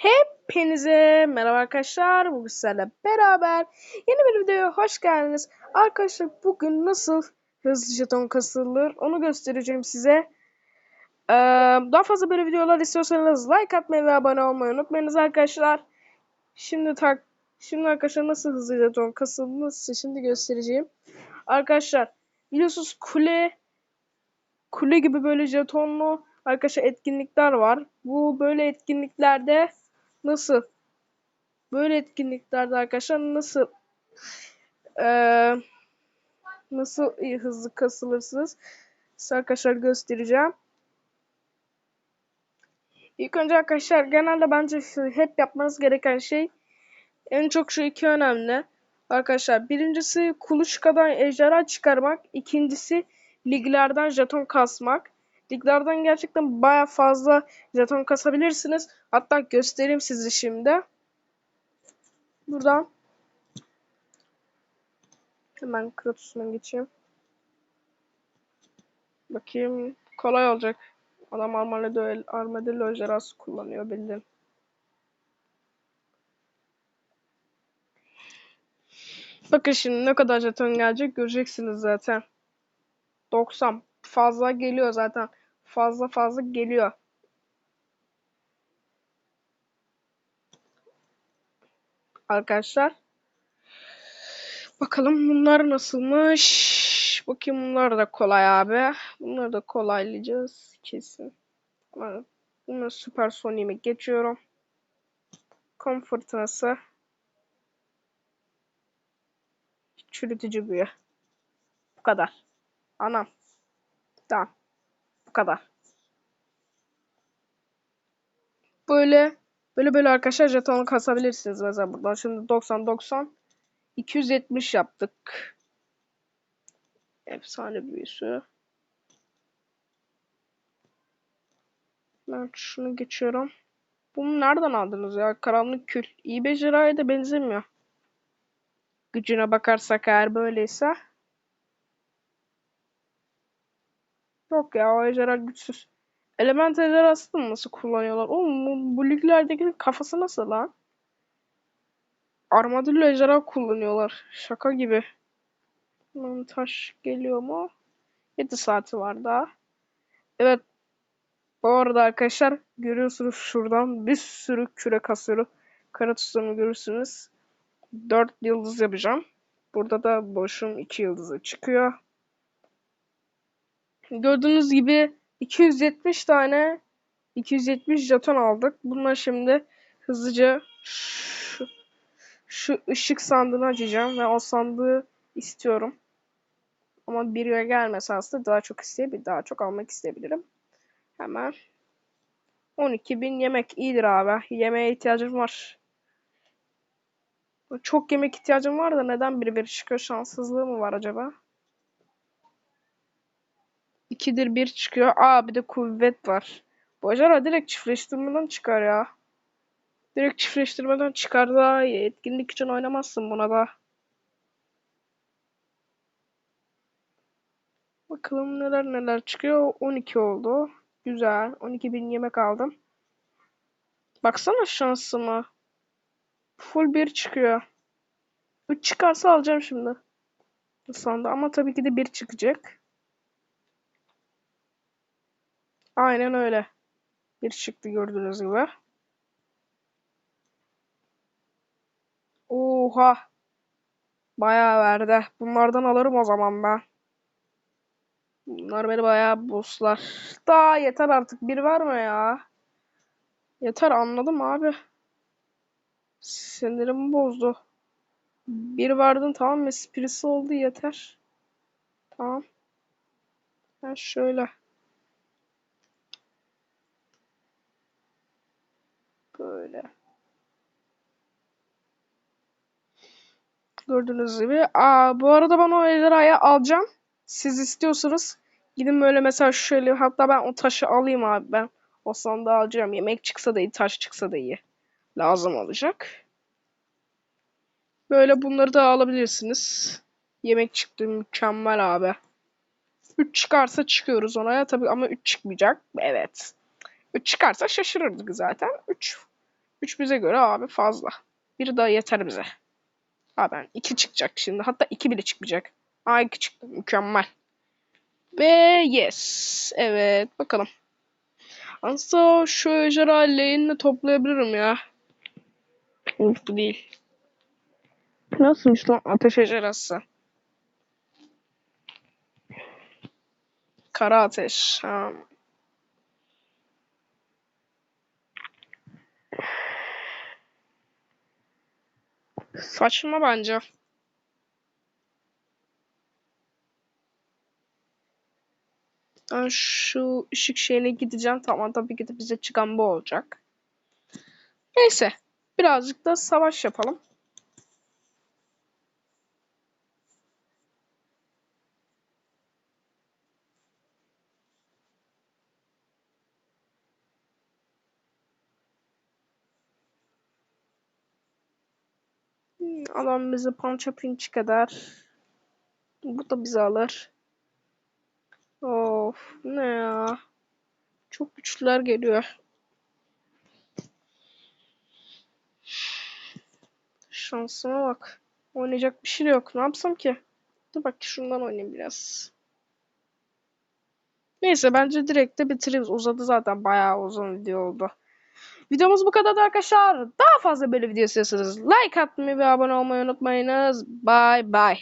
Hepinize merhaba arkadaşlar. Bugün sizlerle beraber yeni bir videoya hoş geldiniz. Arkadaşlar bugün nasıl hızlı jeton kasılır onu göstereceğim size. Ee, daha fazla böyle videolar istiyorsanız like atmayı ve abone olmayı unutmayınız arkadaşlar. Şimdi tak şimdi arkadaşlar nasıl hızlı jeton kasılır size şimdi göstereceğim. Arkadaşlar biliyorsunuz kule kule gibi böyle jetonlu arkadaşlar etkinlikler var. Bu böyle etkinliklerde nasıl böyle etkinliklerde arkadaşlar nasıl ee, nasıl hızlı kasılırsınız size arkadaşlar göstereceğim. İlk önce arkadaşlar genelde bence hep yapmanız gereken şey en çok şu iki önemli. Arkadaşlar birincisi kuluçkadan ejderha çıkarmak. ikincisi liglerden jeton kasmak. Liglerden gerçekten baya fazla jeton kasabilirsiniz. Hatta göstereyim size şimdi. Buradan hemen Kratos'una geçeyim. Bakayım kolay olacak. Adam Armadillo, Armadillo ejderhası kullanıyor bildim. Bakın şimdi ne kadar jeton gelecek göreceksiniz zaten. 90 fazla geliyor zaten. Fazla fazla geliyor. Arkadaşlar. Bakalım bunlar nasılmış. Bakayım bunlar da kolay abi. Bunları da kolaylayacağız kesin. Bunu süper sonime geçiyorum. Kom fırtınası. Çürütücü büyü. Bu kadar. Anam. Tamam. Kadar. Böyle böyle böyle arkadaşlar jeton kasabilirsiniz mesela buradan. Şimdi 90 90 270 yaptık. Efsane büyüsü. Ben şunu geçiyorum. Bunu nereden aldınız ya? Karanlık kül. İyi beceraya da benzemiyor. Gücüne bakarsak eğer böyleyse. Yok ya o ejderha güçsüz. Element ejderhasını nasıl kullanıyorlar? Oğlum bu, bu liglerdeki kafası nasıl lan? Armadillo ejderha kullanıyorlar. Şaka gibi. Taş geliyor mu? 7 saati var daha. Evet. Bu arada arkadaşlar görüyorsunuz şuradan bir sürü küre kasıyorum. Karatuslarını görürsünüz. 4 yıldız yapacağım. Burada da boşum 2 yıldızı çıkıyor. Gördüğünüz gibi 270 tane 270 jeton aldık. Bunlar şimdi hızlıca şu, şu ışık sandığını açacağım ve o sandığı istiyorum. Ama bir yere gelmese aslında daha çok isteyebilir, daha çok almak isteyebilirim. Hemen 12.000 yemek iyidir abi. Yemeğe ihtiyacım var. Çok yemek ihtiyacım var da neden biri bir çıkıyor? Şanssızlığı mı var acaba? 2'dir 1 çıkıyor. Aa bir de kuvvet var. Bu acaba direkt çiftleştirmeden çıkar ya. Direkt çiftleştirmeden çıkar daha iyi. Etkinlik için oynamazsın buna da. Bakalım neler neler çıkıyor. 12 oldu. Güzel. 12 bin yemek aldım. Baksana şansıma. Full 1 çıkıyor. 3 çıkarsa alacağım şimdi. Sonunda ama tabii ki de 1 çıkacak. Aynen öyle. Bir çıktı gördüğünüz gibi. Oha. Bayağı verdi. Bunlardan alırım o zaman ben. Bunlar beni bayağı bosslar. Daha yeter artık. Bir verme ya. Yeter anladım abi. Sinirimi bozdu. Bir verdin tamam mı? Spirisi oldu yeter. Tamam. Ha şöyle. Böyle. Gördüğünüz gibi. Aa, bu arada ben o ejderhayı alacağım. Siz istiyorsanız gidin böyle mesela şöyle hatta ben o taşı alayım abi ben. O sandığı alacağım. Yemek çıksa da iyi, taş çıksa da iyi. Lazım olacak. Böyle bunları da alabilirsiniz. Yemek çıktı mükemmel abi. 3 çıkarsa çıkıyoruz ona ya tabii ama 3 çıkmayacak. Evet. 3 çıkarsa şaşırırdık zaten. 3 3 bize göre abi fazla. Biri daha yeter bize. Abi ben 2 çıkacak şimdi. Hatta 2 bile çıkmayacak. Aa 2 çıktı. Mükemmel. Ve yes. Evet bakalım. Aslında şu ejderha lane'ini toplayabilirim ya. Of bu değil. Nasılmış lan ateş ejderhası? Kara ateş. Ha. Saçma bence. Ben şu ışık şeyine gideceğim. Tamam tabii ki de bize çıkan bu olacak. Neyse. Birazcık da savaş yapalım. Adam bizi pança pinç kadar. Bu da bizi alır. Of ne ya. Çok güçlüler geliyor. Şansıma bak. Oynayacak bir şey yok. Ne yapsam ki? Dur bak şundan oynayayım biraz. Neyse bence direkt de bitiririz. Uzadı zaten bayağı uzun video oldu. Videomuz bu kadar arkadaşlar. Daha fazla böyle video istiyorsanız like atmayı ve abone olmayı unutmayınız. Bye bye.